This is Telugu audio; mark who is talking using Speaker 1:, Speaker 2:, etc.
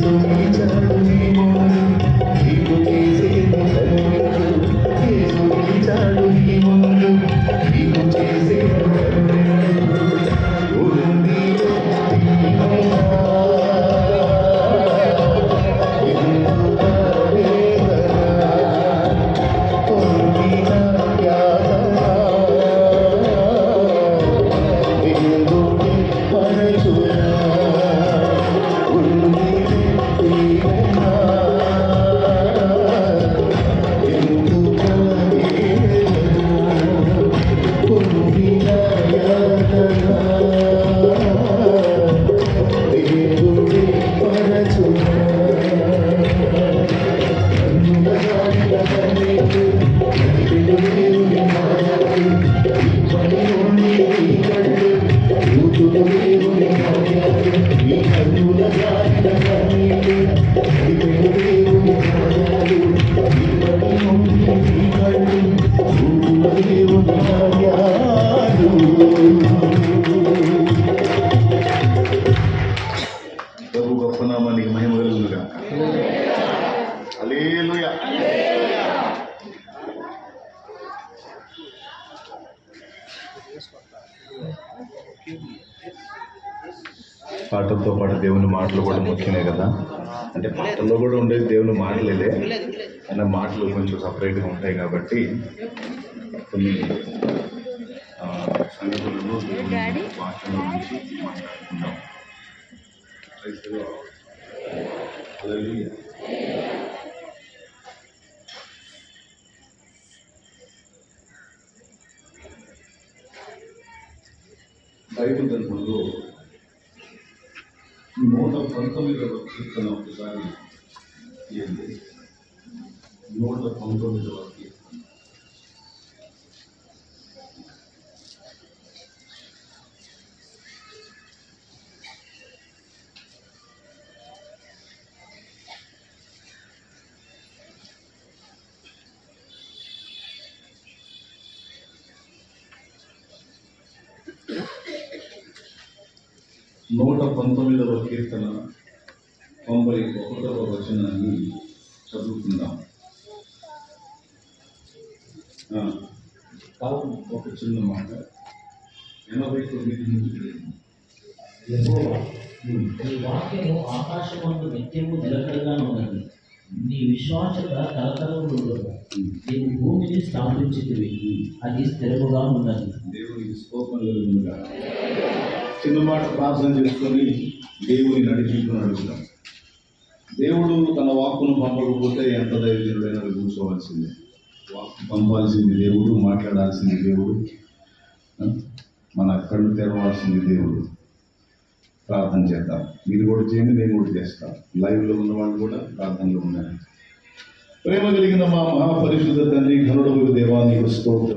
Speaker 1: so much ప్రభు గొప్ప నామానికి మహిమ పాటలతో పాటు దేవుని మాటలు కూడా ముఖ్యమే కదా? అంటే పాటల్లో కూడా ఉండేది దేవుని మాటలేదే అన్న మాటలు కొంచెం సపరేట్గా ఉంటాయి కాబట్టి కొన్ని ఆ, సంగతులను దేవుని వాక్యంలో మాట్లాడుకుందాం. బైబిల్ గ్రంథంలో నూట పంతొమ్మిదవ కీర్తన ఒకసారి నూట పంతొమ్మిదవ కీర్తన. నూట పంతొమ్మిదవ కీర్తన తొంభై ఒకటవ వచనాన్ని చదువుకుందాం. పాపం ఒక చిన్న మాట. ఎనభై తొమ్మిది నుంచి
Speaker 2: నీ వాక్యము ఆకాశమందు నిత్యము నిలకడగా ఉన్నది. నీ విశ్వాసత తరతరములు నీవు భూమిని స్థాపించితివి. అది స్థిరముగా ఉన్నది.
Speaker 1: దేవునికి స్తోత్రం కలుగునుగా చిన్న మాట ప్రార్థన చేసుకొని దేవుని నడిపించుకుని అడుగుతాం దేవుడు తన వాక్కును పంపకపోతే ఎంత దైవజనుడైనా కూర్చోవాల్సిందే. వాక్కు పంపాల్సింది దేవుడు మాట్లాడాల్సింది దేవుడు మన కళ్ళు తెరవాల్సింది దేవుడు. ప్రార్థన చేద్దాం. మీరు కూడా చేయండి నేను కూడా చేస్తాం. లైవ్లో ఉన్న వాళ్ళు కూడా ప్రార్థనలో ఉన్నారు ప్రేమ కలిగిన మా మహాపరిశుద్ధ తండ్రి ఘనుడు దేవాన్ని స్తోత్రం